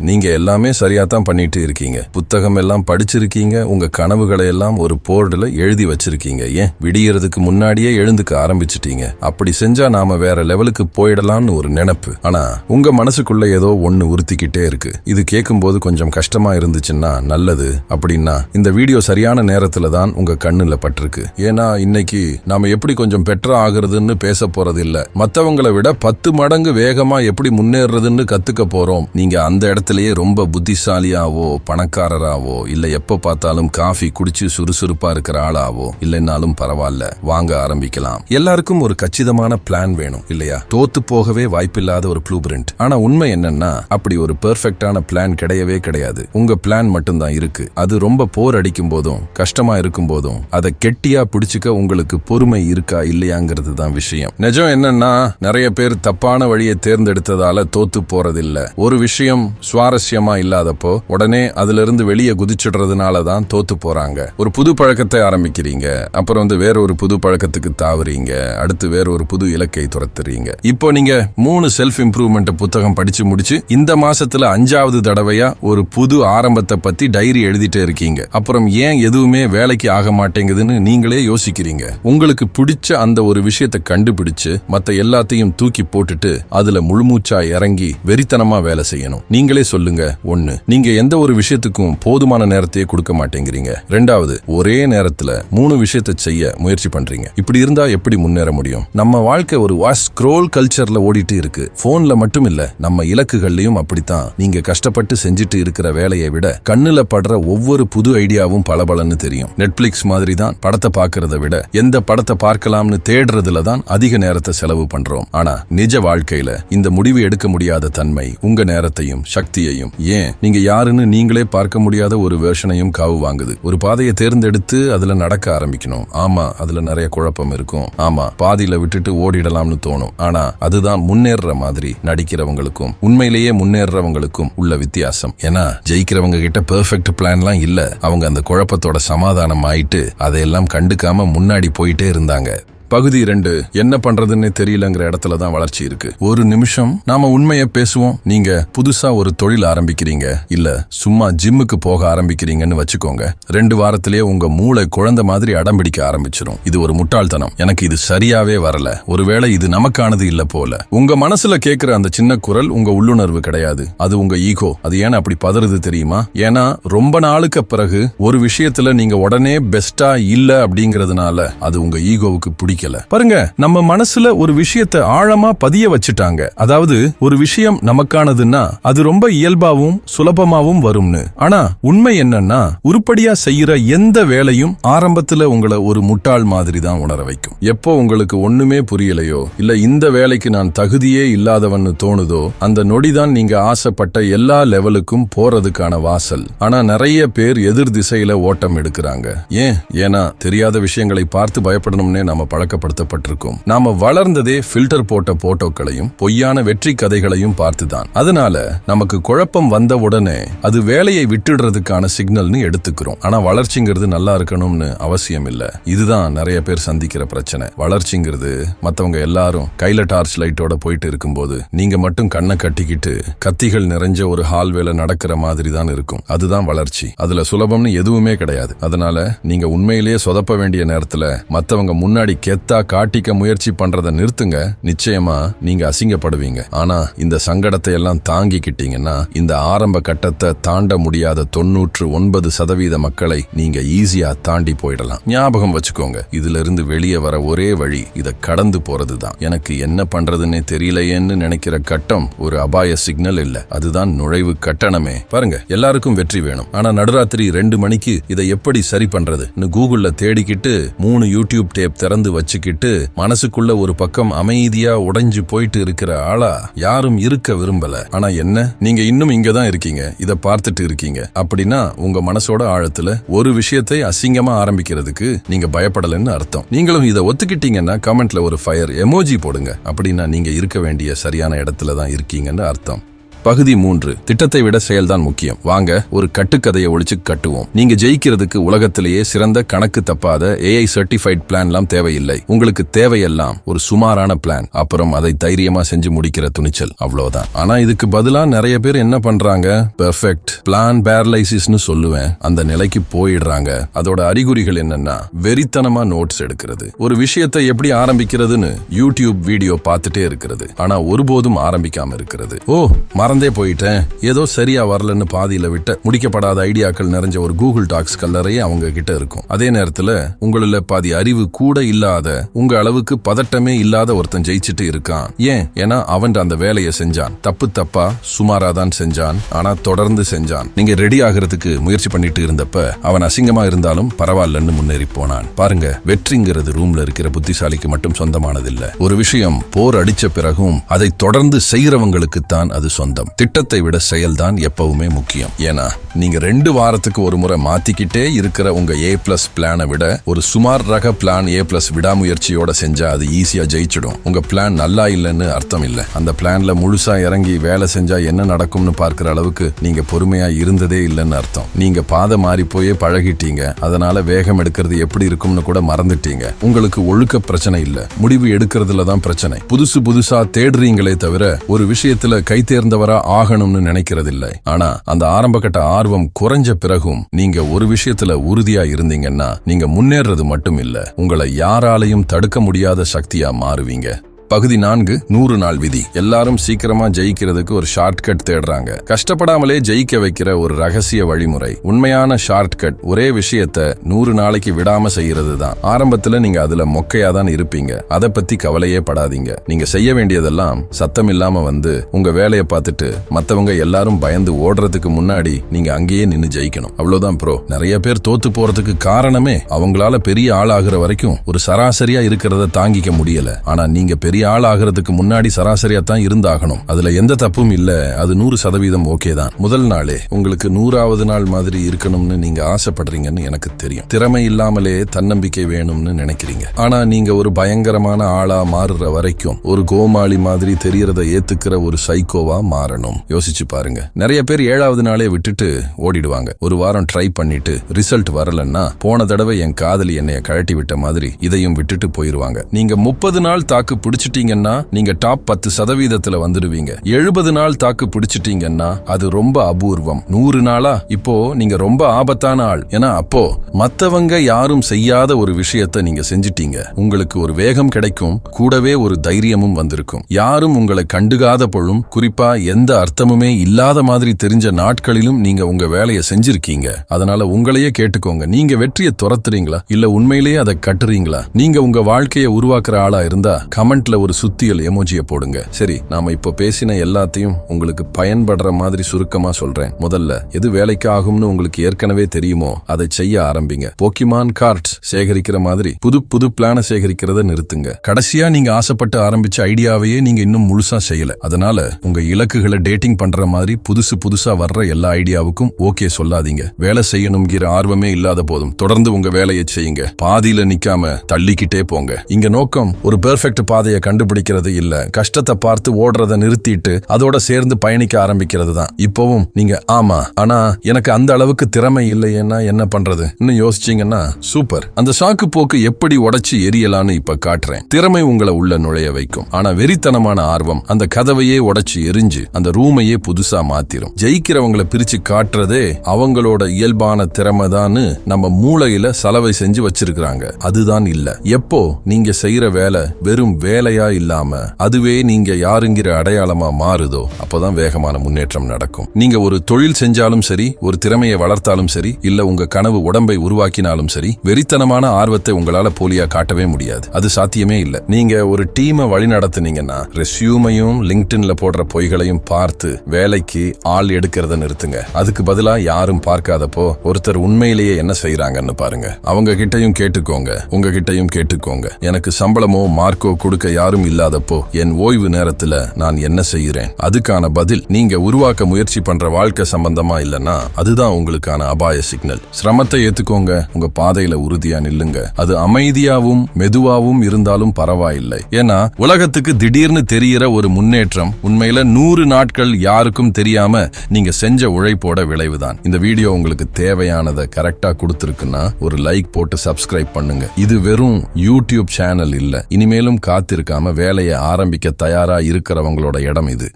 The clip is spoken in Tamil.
நீங்க எல்லாமே சரியா தான் பண்ணிட்டு இருக்கீங்க. புத்தகம் எல்லாம் படிச்சிருக்கீங்க. உங்க கனவுகளை எல்லாம் ஒரு போர்டுல எழுதி வச்சிருக்கீங்க. ஏன்? விடியறதுக்கு முன்னாடியே எழுந்துக்க ஆரம்பிச்சிட்டீங்க. அப்படி செஞ்சா நாம வேற லெவலுக்கு போயிடலாம்னு ஒரு நினைப்பு. ஆனா உங்க மனசுக்குள்ள ஏதோ ஒண்ணு உறுத்திக்கிட்டே இருக்கு. இது கேட்கும்போது கொஞ்சம் கஷ்டமா இருந்துச்சுன்னா நல்லது. அப்படின்னா இந்த வீடியோ சரியான நேரத்துல தான் உங்க கண்ணுல பட்டிருக்கு. ஏன்னா இன்னைக்கு நாம எப்படி கொஞ்சம் பெட்டரா ஆகுறதுன்னு பேச போறது இல்ல மத்தவங்களை விட பத்து மடங்கு வேகமா எப்படி முன்னேறதுன்னு கத்துக்க போறோம். நீங்க அந்த உலகத்திலேயே ரொம்ப புத்திசாலியாவோ பணக்காரராவோ இல்ல எப்ப பார்த்தாலும் காஃபி குடிச்சு சுறுசுறுப்பா இருக்கிற ஆளாவோ இல்லைன்னாலும் பரவாயில்ல வாங்க ஆரம்பிக்கலாம். எல்லாருக்கும் ஒரு கச்சிதமான பிளான் வேணும் இல்லையா? தோத்து போகவே வாய்ப்பில்லாத ஒரு ப்ளூ பிரிண்ட் ஆனா உண்மை என்னன்னா அப்படி ஒரு பெர்ஃபெக்டான பிளான் கிடையவே கிடையாது. உங்க பிளான் மட்டும்தான் இருக்கு. அது ரொம்ப போர் அடிக்கும் போதும் கஷ்டமா இருக்கும் போதும் அதை கெட்டியா பிடிச்சுக்க உங்களுக்கு பொறுமை இருக்கா இல்லையாங்கிறது தான் விஷயம். நிஜம் என்னன்னா நிறைய பேர் தப்பான வழியை தேர்ந்தெடுத்ததால தோத்து போறதில்ல. ஒரு விஷயம் சுவாரஸ்யமா இல்லாதப்போ உடனே அதுல இருந்து வெளியே குதிச்சிடுறதுனால தான் தோத்து போறாங்க. ஒரு புது பழக்கத்தை ஆரம்பிக்கிறீங்க. அப்புறம் வந்து வேற ஒரு புது பழக்கத்துக்கு தாவுறீங்க. அடுத்து வேற ஒரு புது இலக்கை துரத்துறீங்க. இப்போ நீங்க மூணு செல்ஃப் இம்ப்ரூவ்மெண்ட் புத்தகம் படிச்சு முடிச்சு இந்த மாசத்துல அஞ்சாவது தடவையா ஒரு புது ஆரம்பத்தை பத்தி டைரி எழுதிட்டே இருக்கீங்க. அப்புறம் ஏன் எதுவுமே வேலைக்கு ஆக மாட்டேங்குதுன்னு நீங்களே யோசிக்கிறீங்க. உங்களுக்கு பிடிச்ச அந்த ஒரு விஷயத்தை கண்டுபிடிச்சு மத்த எல்லாத்தையும் தூக்கி போட்டுட்டு அதுல முழுமூச்சா இறங்கி வெறித்தனமா வேலை செய்யணும். நீங்களே சொல்லுங்க. ஒண்ணு நீங்க எந்த ஒரு விஷயத்துக்கும் போதுமான நேரத்தையே கொடுக்க மாட்டேங்கிறீங்க. ரெண்டாவது ஒரே நேரத்துல மூணு விஷயத்தை செய்ய முயற்சி பண்றீங்க. இப்படி இருந்தா எப்படி முன்னேற முடியும்? நம்ம வாழ்க்கை ஒரு வாஸ் ஸ்க்ரோல் கல்ச்சர்ல ஓடிட்டு இருக்கு. போன்ல மட்டும் இல்ல நம்ம இலக்குகள்லயும் அப்படித்தான். நீங்க கஷ்டப்பட்டு செஞ்சுட்டு இருக்கிற வேலையை விட கண்ணுல படுற ஒவ்வொரு புது ஐடியாவும் பளபளன்னு தெரியும். நெட்ஃபிளிக்ஸ் மாதிரி தான் படத்தை பார்க்கறத விட எந்த படத்தை பார்க்கலாம்னு தேடுறதுல தான் அதிக நேரத்தை செலவு பண்றோம். ஆனா நிஜ வாழ்க்கையில இந்த முடிவு எடுக்க முடியாத தன்மை உங்க நேரத்தையும் சக்தி சக்தியையும். ஏன்? நீங்க யாருன்னு நீங்களே பார்க்க முடியாத ஒரு வேர்ஷனையும் காவு வாங்குது. ஒரு பாதையை தேர்ந்தெடுத்து அதுல நடக்க ஆரம்பிக்கணும். ஆமா அதுல நிறைய குழப்பம் இருக்கும். ஆமா பாதியில விட்டுட்டு ஓடிடலாம்னு தோணும். ஆனா அதுதான் முன்னேறுற மாதிரி நடிக்கிறவங்களுக்கும் உண்மையிலேயே முன்னேறவங்களுக்கும் உள்ள வித்தியாசம். ஏன்னா ஜெயிக்கிறவங்க கிட்ட பெர்ஃபெக்ட் பிளான்லாம் இல்ல. அவங்க அந்த குழப்பத்தோட சமாதானம் ஆயிட்டு அதையெல்லாம் கண்டுக்காம முன்னாடி போயிட்டே இருந்தாங்க. பகுதி ரெண்டு என்ன பண்றதுன்னு தெரியலங்கிற இடத்துல தான் வளர்ச்சி இருக்கு. ஒரு நிமிஷம் நாம உண்மையை பேசுவோம்? நீங்க புதுசா ஒரு தொழில் ஆரம்பிக்கிறீங்க. இல்ல சும்மா ஜிம்முக்கு போக ஆரம்பிக்கிறீங்கன்னு வச்சுக்கோங்க. ரெண்டு வாரத்திலேயே உங்க மூளை குழந்தை மாதிரி அடம்பிடிக்க ஆரம்பிச்சிரும். இது ஒரு முட்டாள்தனம். எனக்கு இது சரியாவே வரல. ஒருவேளை இது நமக்கானது இல்ல போல. உங்க மனசுல கேக்குற அந்த சின்ன குரல் உங்க உள்ளுணர்வு கிடையாது. அது உங்க ஈகோ. அது ஏன் அப்படி பதறுது தெரியுமா? ஏன்னா ரொம்ப நாளுக்கு பிறகு ஒரு விஷயத்துல நீங்க உடனே பெஸ்டா இல்ல அப்படிங்கறதுனால அது உங்க ஈகோவுக்கு பிடிக்கும் பிடிக்கல பாருங்க நம்ம மனசுல ஒரு விஷயத்தை ஆழமா பதிய வச்சுட்டாங்க. அதாவது ஒரு விஷயம் நமக்கானதுன்னா அது ரொம்ப இயல்பாவும் சுலபமாவும் வரும்னு. ஆனா உண்மை என்னன்னா உருப்படியா செய்யற எந்த வேலையும் ஆரம்பத்துல உங்களை ஒரு முட்டாள் மாதிரி தான் உணர வைக்கும். எப்போ உங்களுக்கு ஒண்ணுமே புரியலையோ இல்ல இந்த வேலைக்கு நான் தகுதியே இல்லாதவன்னு தோணுதோ அந்த நொடிதான் நீங்க ஆசைப்பட்ட எல்லா லெவலுக்கும் போறதுக்கான வாசல். ஆனா நிறைய பேர் எதிர் திசையில ஓட்டம் எடுக்கிறாங்க. ஏன்? ஏன்னா தெரியாத விஷயங்களை பார்த்து பயப்படணும்னே நம்ம பழக்கப்படுத்தப்பட்டிருக்கும். நாம வளர்ந்ததே ஃபில்டர் போட்ட போட்டோக்களையும் பொய்யான வெற்றி கதைகளையும் பார்த்துதான். அதனால நமக்கு குழப்பம் வந்த உடனே அது வேலையை விட்டுடுறதுக்கான சிக்னல்னு எடுத்துக்கிறோம். ஆனா வளர்ச்சிங்கிறது நல்லா இருக்கணும்னு அவசியம் இல்ல இதுதான் நிறைய பேர் சந்திக்கிற பிரச்சனை. வளர்ச்சிங்கிறது மத்தவங்க எல்லாரும் கையில டார்ச் லைட்டோட போயிட்டு இருக்கும்போது நீங்க மட்டும் கண்ணை கட்டிக்கிட்டு கத்திகள் நிறைஞ்ச ஒரு ஹால்வேல நடக்கிற மாதிரி தான் இருக்கும். அதுதான் வளர்ச்சி. அதுல சுலபம்னு எதுவுமே கிடையாது. அதனால நீங்க உண்மையிலேயே சொதப்ப வேண்டிய நேரத்துல மத்தவங்க முன்னாடி கெத்தா காட்டிக்க முயற்சி பண்றதை நிறுத்துங்க. நிச்சயமா நீங்க அசிங்கப்படுவீங்க. ஆனா இந்த சங்கடத்தை எல்லாம் தாங்கிக்கிட்டீங்கன்னா இந்த ஆரம்ப கட்டத்தை தாண்ட முடியாத தொன்னூற்று ஒன்பது சதவீத மக்களை நீங்க ஈஸியா தாண்டி போயிடலாம். ஞாபகம் வச்சுக்கோங்க இதுல இருந்து வெளியே வர ஒரே வழி இத கடந்து போறதுதான். எனக்கு என்ன பண்றதுன்னே தெரியலையேன்னு நினைக்கிற கட்டம் ஒரு அபாய சிக்னல் இல்ல. அதுதான் நுழைவு கட்டணமே. பாருங்க எல்லாருக்கும் வெற்றி வேணும். ஆனா நடுராத்திரி ரெண்டு மணிக்கு இதை எப்படி சரி பண்றதுன்னு கூகுள்ல தேடிக்கிட்டு மூணு யூடியூப் டேப் திறந்து வச்சுக்கிட்டு மனசுக்குள்ள ஒரு பக்கம் அமைதியா உடைஞ்சு போயிட்டு இருக்கிற ஆளா யாரும் இருக்க விரும்பல. ஆனா என்ன? நீங்க இன்னும் இங்க தான் இருக்கீங்க. இத பார்த்துட்டு இருக்கீங்க. அப்படின்னா உங்க மனசோட ஆழத்துல ஒரு விஷயத்தை அசிங்கமா ஆரம்பிக்கிறதுக்கு நீங்க பயப்படலன்னு அர்த்தம். நீங்களும் இதை ஒத்துக்கிட்டீங்கன்னா கமெண்ட்ல ஒரு ஃபயர் எமோஜி போடுங்க. அப்படின்னா நீங்க இருக்க வேண்டிய சரியான இடத்துல தான் இருக்கீங்கன்னு அர்த்தம். பகுதி மூன்று. திட்டத்தை விட செயல்தான் முக்கியம். வாங்க ஒரு கட்டுக்கதையை ஒழிச்சு கட்டுவோம். நீங்க ஜெயிக்கிறதுக்கு உலகத்திலேயே சிறந்த கணக்கு தப்பாத ஏஐ சர்டிஃபைட் பிளான்லாம் தேவையில்லை. உங்களுக்கு தேவையெல்லாம் ஒரு சுமாரான பிளான் அப்புறம் அதை தைரியமா செஞ்சு முடிக்கிற துணிச்சல். அவ்வளவுதான். ஆனா இதுக்கு பதிலா நிறைய பேர் என்ன பண்றாங்க? பெர்ஃபெக்ட் பிளான் பேரலைசிஸ்னு சொல்லுவேன். அந்த நிலைக்கு போயிடுறாங்க. அதோட அறிகுறிகள் என்னன்னா வெறித்தனமா நோட்ஸ் எடுக்கிறது. ஒரு விஷயத்தை எப்படி ஆரம்பிக்கிறதுன்னு யூடியூப் வீடியோ பார்த்துட்டே இருக்கிறது. ஆனா ஒருபோதும் ஆரம்பிக்காம இருக்கிறது. ஓ மறந்தே போயிட்டேன். ஏதோ சரியா வரலன்னு பாதியில விட்ட முடிக்கப்படாத ஐடியாக்கள் நிறைஞ்ச ஒரு கூகுள் டாக்ஸ் கல்லறையே அவங்க கிட்ட இருக்கும். அதே நேரத்துல உங்களில் பாதி அறிவு கூட இல்லாத உங்க அளவுக்கு பதட்டமே இல்லாத ஒருத்தன் ஜெயிச்சுட்டு இருக்கான். ஏன்? ஏன்னா அவன் அந்த வேலையை செஞ்சான். தப்பு தப்பா சுமாரா தான் செஞ்சான். ஆனா தொடர்ந்து செஞ்சான். நீங்க ரெடி ஆகிறதுக்கு முயற்சி பண்ணிட்டு இருந்தப்ப அவன் அசிங்கமா இருந்தாலும் பரவாயில்லன்னு முன்னேறி போனான். பாருங்க வெற்றிங்கிறது ரூம்ல இருக்கிற புத்திசாலிக்கு மட்டும் சொந்தமானதில்ல. ஒரு விஷயம் போர் அடிச்ச பிறகும் அதை தொடர்ந்து செய்யறவங்களுக்கு தான் அது சொந்தம். திட்டத்தை விட செயல்தான் எப்பவுமே முக்கியம். ஏன்னா நீங்க ரெண்டு வாரத்துக்கு ஒரு முறை மாத்திக்கிட்டே இருக்கிற உங்க ஏ பிளஸ் பிளானை விட ஒரு சுமார் ரக பிளான் ஏ பிளஸ் விடாமுயற்சியோட செஞ்சா அது ஈஸியா ஜெயிச்சிடும். உங்க பிளான் நல்லா இல்லைன்னு அர்த்தம் இல்லை. அந்த பிளான்ல முழுசா இறங்கி வேலை செஞ்சா என்ன நடக்கும்னு பார்க்கிற அளவுக்கு நீங்க பொறுமையா இருந்ததே இல்லைன்னு அர்த்தம். நீங்க பாதை மாறி போயே பழகிட்டீங்க. அதனால வேகம் எடுக்கிறது எப்படி இருக்கும்னு கூட மறந்துட்டீங்க. உங்களுக்கு ஒழுக்க பிரச்சனை இல்ல. முடிவு எடுக்கிறதுல தான் பிரச்சனை. புதுசு புதுசா தேடுறீங்களே தவிர ஒரு விஷயத்துல கை தேர்ந்தவரா ஆகணும்னு நினைக்கிறதில்லை. ஆனா அந்த ஆரம்பகட்ட ஆர்வம் குறைஞ்ச பிறகும் நீங்க ஒரு விஷயத்துல உறுதியா இருந்தீங்கன்னா நீங்க முன்னேறது மட்டும் இல்ல. உங்களை யாராலையும் தடுக்க முடியாத சக்தியா மாறுவீங்க. பகுதி நான்கு நூறு நாள் விதி. எல்லாரும் சீக்கிரமா ஜெயிக்கிறதுக்கு ஒரு ஷார்ட் கட் தேடுறாங்க. கஷ்டப்படாமலே ஜெயிக்க வைக்கிற ஒரு ரகசிய வழிமுறை. உண்மையான ஷார்ட் கட் ஒரே விஷயத்த நூறு நாளைக்கு விடாம செய்யறது தான் ஆரம்பத்துல நீங்க அதுல மொக்கையா தான் இருப்பீங்க. அதை பத்தி கவலையே படாதீங்க. நீங்க செய்ய வேண்டியதெல்லாம் சத்தம் இல்லாம வந்து உங்க வேலையை பார்த்துட்டு மத்தவங்க எல்லாரும் பயந்து ஓடுறதுக்கு முன்னாடி நீங்க அங்கேயே நின்னு ஜெயிக்கணும். அவ்வளவுதான் ப்ரோ நிறைய பேர் தோத்து போறதுக்கு காரணமே அவங்களால பெரிய ஆளாகிற வரைக்கும் ஒரு சராசரியா இருக்கிறத தாங்கிக்க முடியல. ஆனா நீங்க பெரிய ஆள் ஆகிறதுக்கு முன்னாடி சராசரியா தான் இருந்தாகணும். அதுல எந்த தப்பும் இல்ல. அது நூறு சதவீதம் ஓகே தான். முதல் நாளே உங்களுக்கு நூறாவது நாள் மாதிரி இருக்கணும்னு நீங்க ஆசைப்படுறீங்கன்னு எனக்கு தெரியும். திறமை இல்லாமலே தன்னம்பிக்கை வேணும்னு நினைக்கிறீங்க. ஆனா நீங்க ஒரு பயங்கரமான ஆளா மாறுற வரைக்கும் ஒரு கோமாளி மாதிரி தெரியறத ஏத்துக்கிற ஒரு சைக்கோவா மாறணும். யோசிச்சு பாருங்க. நிறைய பேர் ஏழாவது நாளே விட்டுட்டு ஓடிடுவாங்க. ஒரு வாரம் ட்ரை பண்ணிட்டு ரிசல்ட் வரலன்னா போன தடவை என் காதலி என்னைய கழட்டி விட்ட மாதிரி இதையும் விட்டுட்டு போயிருவாங்க. நீங்க முப்பது நாள் தாக்கு பிடிச்சிட்டீங்கன்னா நீங்க டாப் பத்து சதவீதத்துல வந்துடுவீங்க. எழுபது நாள் தாக்கு பிடிச்சிட்டீங்கன்னா அது ரொம்ப அபூர்வம். நூறு நாளா? இப்போ நீங்க ரொம்ப ஆபத்தான ஆள். ஏன்னா அப்போ மத்தவங்க யாரும் செய்யாத ஒரு விஷயத்த நீங்க செஞ்சிட்டீங்க. உங்களுக்கு ஒரு வேகம் கிடைக்கும். கூடவே ஒரு தைரியமும் வந்திருக்கும். யாரும் உங்களை கண்டுகாத பொழும் குறிப்பா எந்த அர்த்தமுமே இல்லாத மாதிரி தெரிஞ்ச நாட்களிலும் நீங்க உங்க வேலையை செஞ்சிருக்கீங்க. அதனால உங்களையே கேட்டுக்கோங்க. நீங்க வெற்றியை துரத்துறீங்களா? இல்ல உண்மையிலேயே அதை கட்டுறீங்களா? நீங்க உங்க வாழ்க்கையை உருவாக்குற ஆளா இருந்தா கமெண்ட்ல ஒரு சுத்தியல் எமோஜியை போடுங்க. சரி நாம இப்போ பேசின எல்லாத்தையும் உங்களுக்கு பயன்படுற மாதிரி சுருக்கமா சொல்றேன். முதல்ல எது வேலைக்கு ஆகும்னு உங்களுக்கு ஏற்கனவே தெரியுமோ அதை செய்ய ஆரம்பிங்க. போக்கிமான் கார்ட்ஸ் சேகரிக்கிற மாதிரி புது புது பிளான சேகரிக்கிறத நிறுத்துங்க. கடைசியா நீங்க ஆசைப்பட்டு ஆரம்பிச்ச ஐடியாவையே நீங்க இன்னும் முழுசா செய்யல. அதனால உங்க இலக்குகளை டேட்டிங் பண்ற மாதிரி புதுசு புதுசா வர்ற எல்லா ஐடியாவுக்கும் ஓகே சொல்லாதீங்க. வேலை செய்யணுங்கிற ஆர்வமே இல்லாத போதும் தொடர்ந்து உங்க வேலையை செய்யுங்க. பாதியில நிக்காம தள்ளிக்கிட்டே போங்க. இங்க நோக்கம் ஒரு பெர்ஃபெக்ட் பாதையை கண்டுபிடிக்கிறது இல்ல. கஷ்டத்தை பார்த்து ஓடுறத நிறுத்திட்டு அதோட சேர்ந்து பயணிக்க ஆரம்பிக்கிறது தான். இப்பவும் நீங்க ஆமா ஆனா எனக்கு அந்த அளவுக்கு திறமை இல்லையேன்னா என்ன பண்றது? இன்னும் யோசிச்சீங்கன்னா சூப்பர். அந்த சாக்கு போக்கு எப்படி உடைச்சு எரியலான்னு இப்ப காட்டுறேன். திறமை உங்களை உள்ள நுழைய வைக்கும். ஆனா வெறித்தனமான ஆர்வம் அந்த கதவையே உடைச்சு எரிஞ்சு அந்த ரூமையே புதுசா மாத்திரும். ஜெயிக்கிறவங்கள பிரிச்சு காட்டுறதே அவங்களோட இயல்பான திறமை நம்ம மூளையில சலவை செஞ்சு வச்சிருக்கிறாங்க. அதுதான் இல்ல. எப்போ நீங்க செய்யற வேலை வெறும் வேலை வேலையா இல்லாம அதுவே நீங்க யாருங்கிற அடையாளமா மாறுதோ அப்பதான் வேகமான முன்னேற்றம் நடக்கும். நீங்க ஒரு தொழில் செஞ்சாலும் சரி ஒரு திறமையை வளர்த்தாலும் சரி இல்ல உங்க கனவு உடம்பை உருவாக்கினாலும் சரி வெறித்தனமான ஆர்வத்தை உங்களால போலியா காட்டவே முடியாது. அது சாத்தியமே இல்ல. நீங்க ஒரு டீமை வழி நடத்துனீங்கன்னா ரெசியூமையும் லிங்க்டின்ல போடுற பொய்களையும் பார்த்து வேலைக்கு ஆள் எடுக்கிறத நிறுத்துங்க. அதுக்கு பதிலா யாரும் பார்க்காதப்போ ஒருத்தர் உண்மையிலேயே என்ன செய்யறாங்கன்னு பாருங்க. அவங்க கிட்டயும் கேட்டுக்கோங்க. உங்க கிட்டயும் கேட்டுக்கோங்க. எனக்கு சம்பளமோ மார்க்கோ கொடுக்க யாரும் இல்லாதப்போ என் ஓய்வு நேரத்துல நான் என்ன செய்கிறேன்? அதுக்கான பதில் நீங்க உருவாக்க முயற்சி பண்ற வாழ்க்கை சம்பந்தமா இல்லனா அதுதான் உங்களுக்கான அபாய சிக்னல். சிரமத்தை ஏத்துக்கோங்க. உங்க பாதையில உறுதியா நில்லுங்க. அது அமைதியாவும் மெதுவாவும் இருந்தாலும் பரவாயில்லை. ஏன்னா உலகத்துக்கு திடீர்னு தெரியிற ஒரு முன்னேற்றம் உண்மையில நூறு நாட்கள் யாருக்கும் தெரியாம நீங்க செஞ்ச உழைப்போட விளைவுதான். இந்த வீடியோ உங்களுக்கு தேவையானதை கரெக்டா கொடுத்துருக்குன்னா ஒரு லைக் போட்டு சப்ஸ்கிரைப் பண்ணுங்க. இது வெறும் யூடியூப் சேனல் இல்ல. இனிமேலும் காத்திருக்க காத்திருக்காம வேலையை ஆரம்பிக்க தயாரா இருக்கிறவங்களோட இடம் இது.